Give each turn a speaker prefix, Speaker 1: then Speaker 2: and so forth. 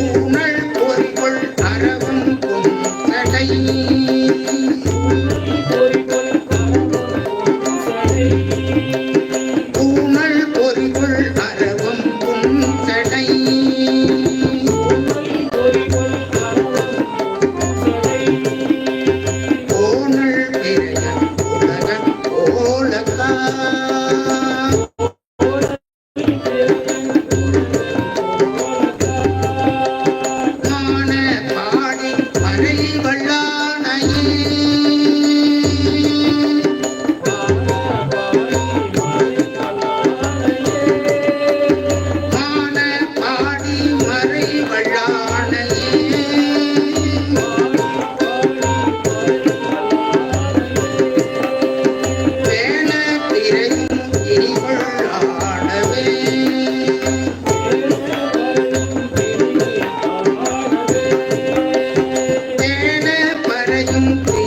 Speaker 1: ஊழல் பொறிகொள் அறவும் குந்தடை
Speaker 2: Thank you.
Speaker 1: Thank you.